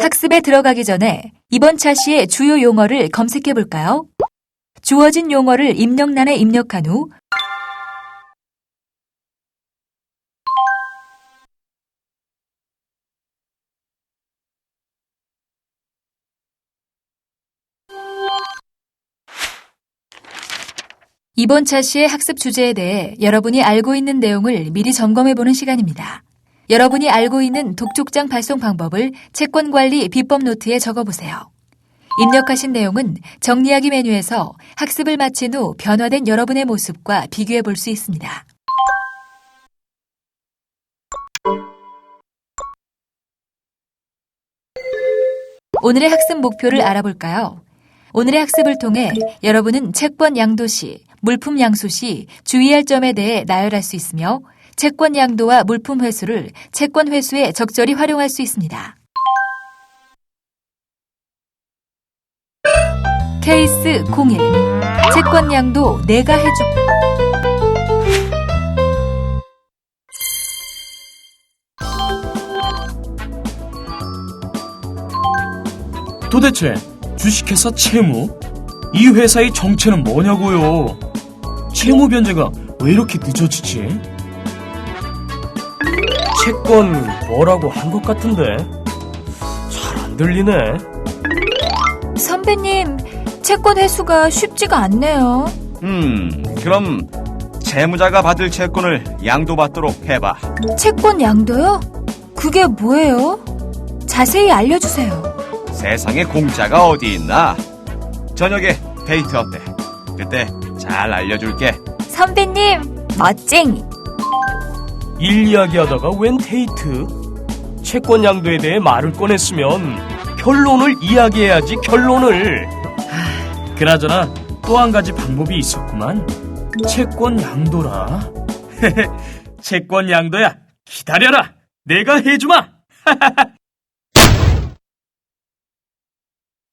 학습에 들어가기 전에 이번 차시의 주요 용어를 검색해 볼까요? 주어진 용어를 입력란에 입력한 후 이번 차시의 학습 주제에 대해 여러분이 알고 있는 내용을 미리 점검해 보는 시간입니다. 여러분이 알고 있는 독촉장 발송 방법을 채권 관리 비법 노트에 적어 보세요. 입력하신 내용은 정리하기 메뉴에서 학습을 마친 후 변화된 여러분의 모습과 비교해 볼 수 있습니다. 오늘의 학습 목표를 알아볼까요? 오늘의 학습을 통해 여러분은 채권 양도 시, 물품 양수 시 주의할 점에 대해 나열할 수 있으며 채권 양도와 물품 회수를 채권 회수에 적절히 활용할 수 있습니다. 케이스 01 채권 양도 내가 해줄 도대체 주식회사 채무? 이 회사의 정체는 뭐냐고요? 채무 변제가 왜 이렇게 늦어지지? 채권 뭐라고 한 것 같은데 잘 안 들리네. 선배님 채권 회수가 쉽지가 않네요. 음, 그럼 채무자가 받을 채권을 양도받도록 해봐. 채권 양도요? 그게 뭐예요? 자세히 알려주세요. 세상에 공짜가 어디 있나? 저녁에 데이트 어때? 그때 잘 알려줄게. 선배님 멋쟁이. 일 이야기하다가 웬 데이트? 채권 양도에 대해 말을 꺼냈으면 결론을 이야기해야지 결론을. 하, 그나저나 또 한 가지 방법이 있었구만. 채권 양도라. 채권 양도야. 기다려라. 내가 해주마.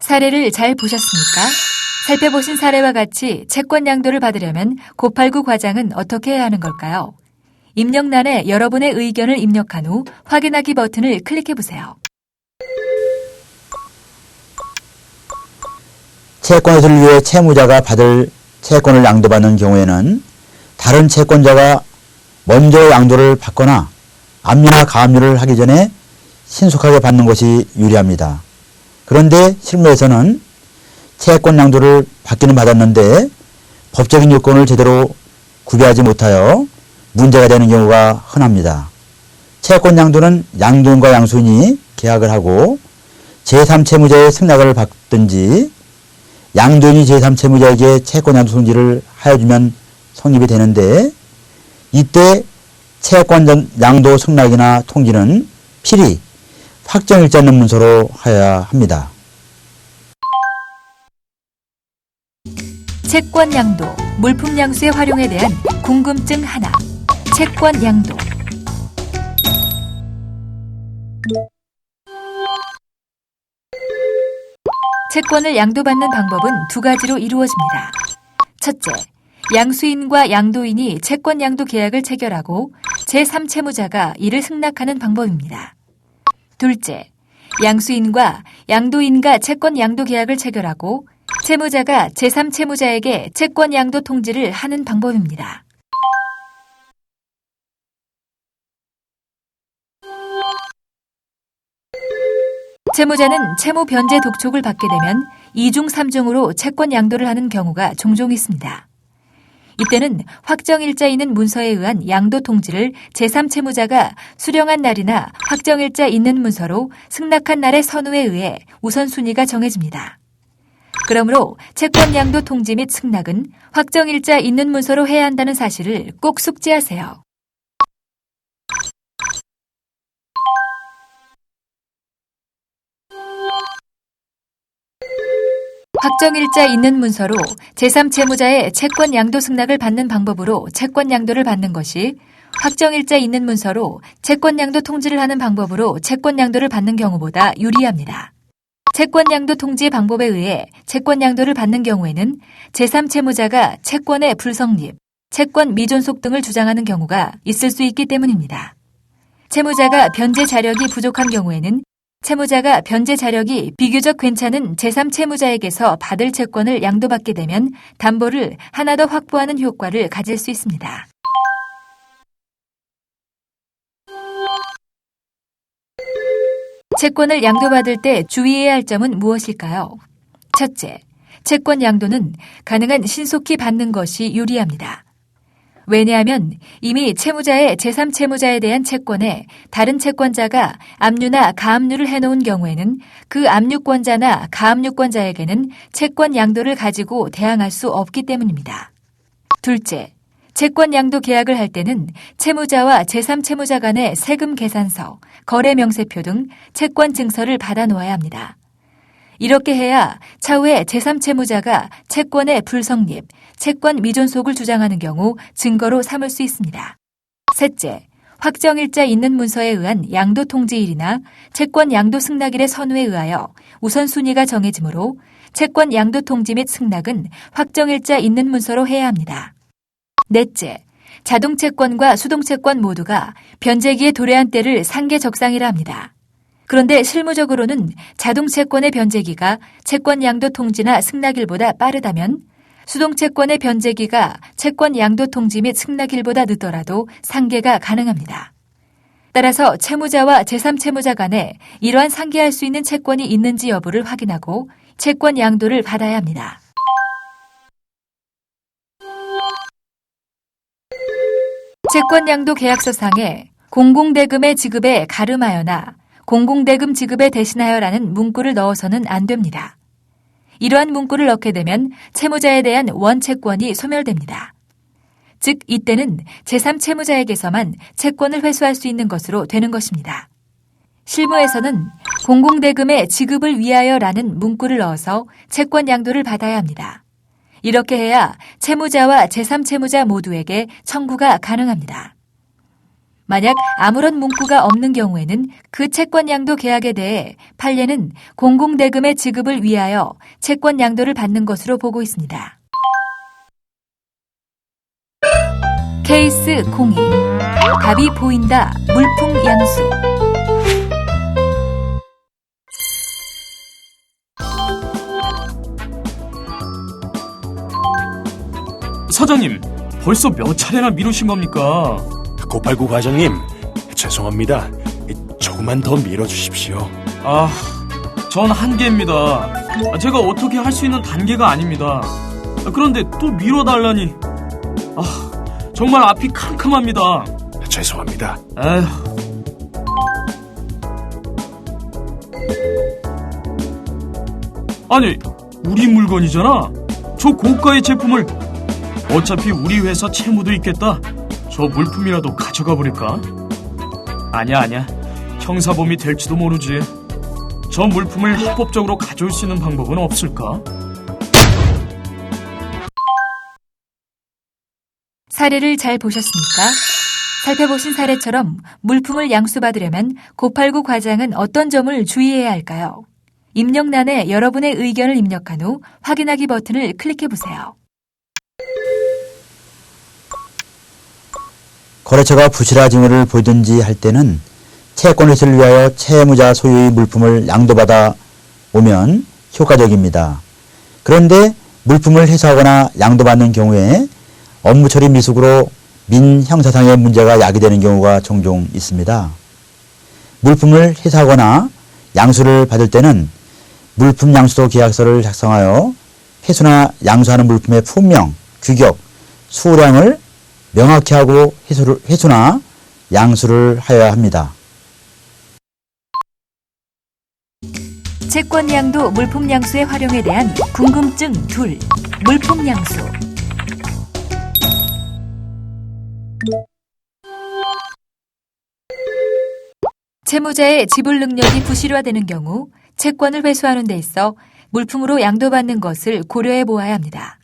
사례를 잘 보셨습니까? 살펴보신 사례와 같이 채권 양도를 받으려면 989 과장은 어떻게 해야 하는 걸까요? 입력란에 여러분의 의견을 입력한 후 확인하기 버튼을 클릭해 보세요. 채권 위해 채무자가 받을 채권을 양도받는 경우에는 다른 채권자가 먼저 양도를 받거나 압류나 가압류를 하기 전에 신속하게 받는 것이 유리합니다. 그런데 실무에서는 채권 양도를 받기는 받았는데 법적인 요건을 제대로 구비하지 못하여 문제가 되는 경우가 흔합니다. 채권 양도는 양도인과 양수인이 계약을 하고 제3채무자의 승낙을 받든지 양도인이 제3채무자에게 채권 양도 통지를 하여주면 성립이 되는데 이때 채권 양도 승낙이나 통지는 필히 확정일자 있는 문서로 하여야 합니다. 채권 양도, 물품 양수의 활용에 대한 궁금증 하나. 채권 양도. 채권을 양도받는 방법은 두 가지로 이루어집니다. 첫째, 양수인과 양도인이 채권 양도 계약을 체결하고 제3채무자가 이를 승낙하는 방법입니다. 둘째, 양수인과 양도인과 채권 양도 계약을 체결하고 채무자가 제3채무자에게 채권 양도 통지를 하는 방법입니다. 채무자는 채무 변제 독촉을 받게 되면 2중 3중으로 채권 양도를 하는 경우가 종종 있습니다. 이때는 확정일자 있는 문서에 의한 양도 통지를 제3채무자가 수령한 날이나 확정일자 있는 문서로 승낙한 날의 선우에 의해 우선순위가 정해집니다. 그러므로 채권 양도 통지 및 승낙은 확정일자 있는 문서로 해야 한다는 사실을 꼭 숙지하세요. 확정일자 있는 문서로 제3채무자의 채권 양도 승낙을 받는 방법으로 채권 양도를 받는 것이 확정일자 있는 문서로 채권 양도 통지를 하는 방법으로 채권 양도를 받는 경우보다 유리합니다. 채권 양도 통지 방법에 의해 채권 양도를 받는 경우에는 제3채무자가 채권의 불성립, 채권 미존속 등을 주장하는 경우가 있을 수 있기 때문입니다. 채무자가 변제 자력이 부족한 경우에는 채무자가 변제 자력이 비교적 괜찮은 제3 채무자에게서 받을 채권을 양도받게 되면 담보를 하나 더 확보하는 효과를 가질 수 있습니다. 채권을 양도받을 때 주의해야 할 점은 무엇일까요? 첫째, 채권 양도는 가능한 신속히 받는 것이 유리합니다. 왜냐하면 이미 채무자의 제3채무자에 대한 채권에 다른 채권자가 압류나 가압류를 해놓은 경우에는 그 압류권자나 가압류권자에게는 채권 양도를 가지고 대항할 수 없기 때문입니다. 둘째, 채권 양도 계약을 할 때는 채무자와 제3채무자 간의 세금 계산서, 거래 명세표 등 채권 증서를 받아 놓아야 합니다. 이렇게 해야 차후에 제3채무자가 채권의 불성립, 채권 미존속을 주장하는 경우 증거로 삼을 수 있습니다. 셋째, 확정일자 있는 문서에 의한 양도 통지일이나 채권 양도 승낙일의 선우에 의하여 우선순위가 정해지므로 채권 양도 통지 및 승낙은 확정일자 있는 문서로 해야 합니다. 넷째, 자동채권과 수동채권 모두가 변제기에 도래한 때를 상계 적상이라 합니다. 그런데 실무적으로는 자동 채권의 변제기가 채권 양도 통지나 승낙일보다 빠르다면 수동 채권의 변제기가 채권 양도 통지 및 승낙일보다 늦더라도 상계가 가능합니다. 따라서 채무자와 제3채무자 간에 이러한 상계할 수 있는 채권이 있는지 여부를 확인하고 채권 양도를 받아야 합니다. 채권 양도 계약서상에 공공대금의 지급에 가름하여나 공공대금 지급에 대신하여라는 문구를 넣어서는 안 됩니다. 이러한 문구를 넣게 되면 채무자에 대한 원채권이 소멸됩니다. 즉, 이때는 제3채무자에게서만 채권을 회수할 수 있는 것으로 되는 것입니다. 실무에서는 공공대금의 지급을 위하여라는 문구를 넣어서 채권 양도를 받아야 합니다. 이렇게 해야 채무자와 제3채무자 모두에게 청구가 가능합니다. 만약 아무런 문구가 없는 경우에는 그 채권 양도 계약에 대해 판례는 공공대금의 지급을 위하여 채권 양도를 받는 것으로 보고 있습니다. 케이스 02 답이 보인다 물품 양수 사장님, 벌써 몇 차례나 미루신 겁니까? 989 과장님, 죄송합니다. 조금만 더 밀어주십시오. 아, 전 한계입니다. 아, 제가 어떻게 할 수 있는 단계가 아닙니다. 아, 그런데 또 미뤄달라니. 아, 정말 앞이 캄캄합니다. 죄송합니다. 에휴. 아니, 우리 물건이잖아. 저 고가의 제품을 어차피 우리 회사 채무도 있겠다. 저 물품이라도 가져가 버릴까? 아니야, 아니야. 형사범이 될지도 모르지. 저 물품을 합법적으로 가져올 수 있는 방법은 없을까? 사례를 잘 보셨습니까? 살펴보신 사례처럼 물품을 양수받으려면 989 과장은 어떤 점을 주의해야 할까요? 입력란에 여러분의 의견을 입력한 후 확인하기 버튼을 클릭해 보세요. 거래처가 부실한 징후를 보이든지 할 때는 채권 회수를 위하여 채무자 소유의 물품을 양도받아 오면 효과적입니다. 그런데 물품을 회수하거나 양도받는 경우에 업무 처리 미숙으로 민 형사상의 문제가 야기되는 경우가 종종 있습니다. 물품을 회수하거나 양수를 받을 때는 물품 양수도 계약서를 작성하여 회수나 양수하는 물품의 품명, 규격, 수량을 명확히 하고 회수를, 회수나 양수를 하여야 합니다. 채권 양도 물품 양수의 활용에 대한 궁금증 둘. 물품 양수. 채무자의 지불 능력이 부실화되는 경우 채권을 회수하는 데 있어 물품으로 양도받는 것을 고려해 보아야 합니다.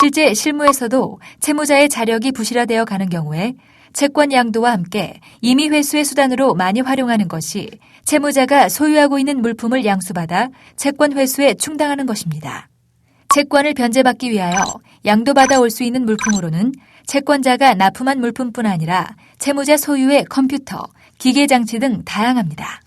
실제 실무에서도 채무자의 자력이 부실화되어 가는 경우에 채권 양도와 함께 임의 회수의 수단으로 많이 활용하는 것이 채무자가 소유하고 있는 물품을 양수받아 채권 회수에 충당하는 것입니다. 채권을 변제받기 위하여 양도받아 올 수 있는 물품으로는 채권자가 납품한 물품뿐 아니라 채무자 소유의 컴퓨터, 기계 장치 등 다양합니다.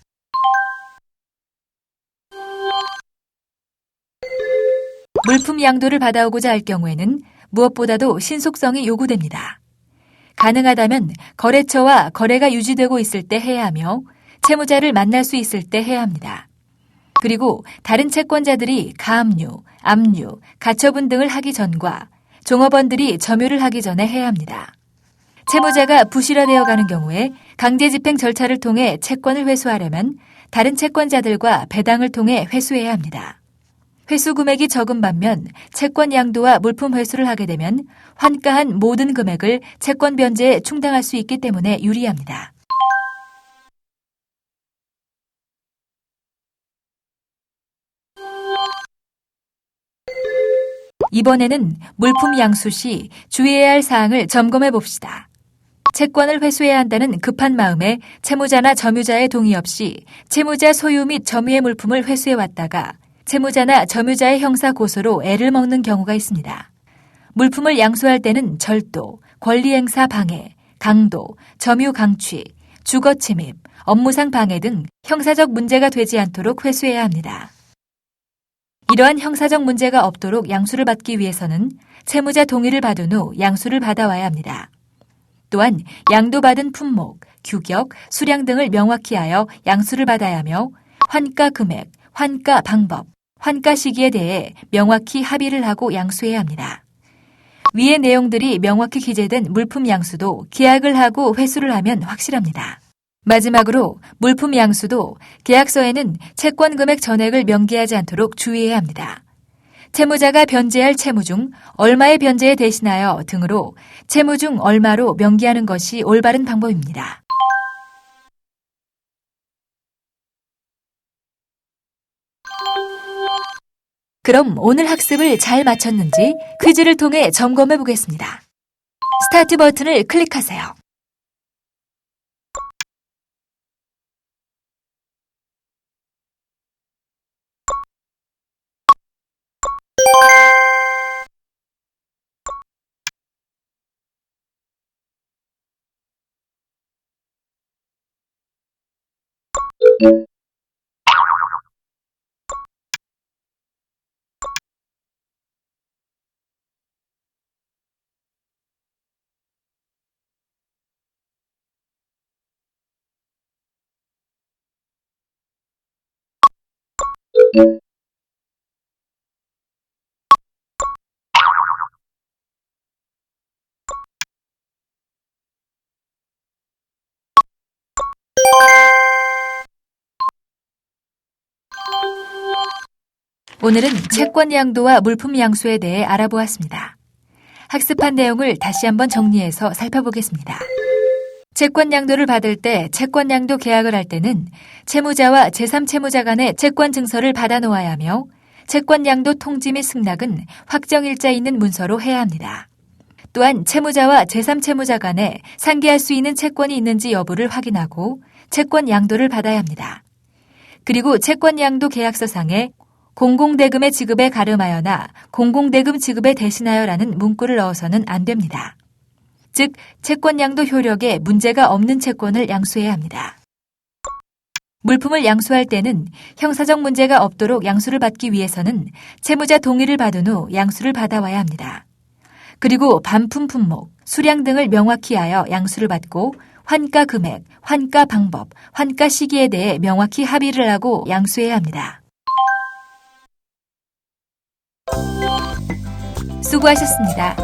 물품 양도를 받아오고자 할 경우에는 무엇보다도 신속성이 요구됩니다. 가능하다면 거래처와 거래가 유지되고 있을 때 해야 하며 채무자를 만날 수 있을 때 해야 합니다. 그리고 다른 채권자들이 가압류, 압류, 가처분 등을 하기 전과 종업원들이 점유를 하기 전에 해야 합니다. 채무자가 부실화되어 가는 경우에 강제 집행 절차를 통해 채권을 회수하려면 다른 채권자들과 배당을 통해 회수해야 합니다. 회수 금액이 적은 반면 채권 양도와 물품 회수를 하게 되면 환가한 모든 금액을 채권 변제에 충당할 수 있기 때문에 유리합니다. 이번에는 물품 양수 시 주의해야 할 사항을 점검해 봅시다. 채권을 회수해야 한다는 급한 마음에 채무자나 점유자의 동의 없이 채무자 소유 및 점유의 물품을 회수해 왔다가 채무자나 점유자의 형사 고소로 애를 먹는 경우가 있습니다. 물품을 양수할 때는 절도, 권리행사 방해, 강도, 점유 강취, 주거 침입, 업무상 방해 등 형사적 문제가 되지 않도록 회수해야 합니다. 이러한 형사적 문제가 없도록 양수를 받기 위해서는 채무자 동의를 받은 후 양수를 받아와야 합니다. 또한 양도받은 품목, 규격, 수량 등을 명확히 하여 양수를 받아야 하며 환가 금액, 환가 방법, 환가 시기에 대해 명확히 합의를 하고 양수해야 합니다. 위의 내용들이 명확히 기재된 물품 양수도 계약을 하고 회수를 하면 확실합니다. 마지막으로 물품 양수도 계약서에는 채권 금액 전액을 명기하지 않도록 주의해야 합니다. 채무자가 변제할 채무 중 얼마의 변제에 대신하여 등으로 채무 중 얼마로 명기하는 것이 올바른 방법입니다. 그럼 오늘 학습을 잘 마쳤는지 퀴즈를 통해 점검해 보겠습니다. 스타트 버튼을 클릭하세요. 오늘은 채권 양도와 물품 양수에 대해 알아보았습니다. 학습한 내용을 다시 한번 정리해서 살펴보겠습니다. 채권 양도를 받을 때 채권 양도 계약을 할 때는 채무자와 제3채무자 간의 채권 증서를 받아 놓아야 하며 채권 양도 통지 및 승낙은 확정일자 있는 문서로 해야 합니다. 또한 채무자와 제3채무자 간에 상기할 수 있는 채권이 있는지 여부를 확인하고 채권 양도를 받아야 합니다. 그리고 채권 양도 계약서상에 공공대금의 지급에 가름하여나 공공대금 지급에 대신하여라는 문구를 넣어서는 안 됩니다. 즉, 채권 양도 효력에 문제가 없는 채권을 양수해야 합니다. 물품을 양수할 때는 형사적 문제가 없도록 양수를 받기 위해서는 채무자 동의를 받은 후 양수를 받아와야 합니다. 그리고 반품 품목, 수량 등을 명확히 하여 양수를 받고 환가 금액, 환가 방법, 환가 시기에 대해 명확히 합의를 하고 양수해야 합니다. 수고하셨습니다.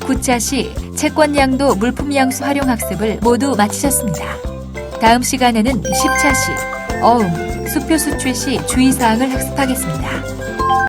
9차 시 채권 양도 물품 양수 활용 학습을 모두 마치셨습니다. 다음 시간에는 10차 시 어음, 수표 수출 시 주의사항을 학습하겠습니다.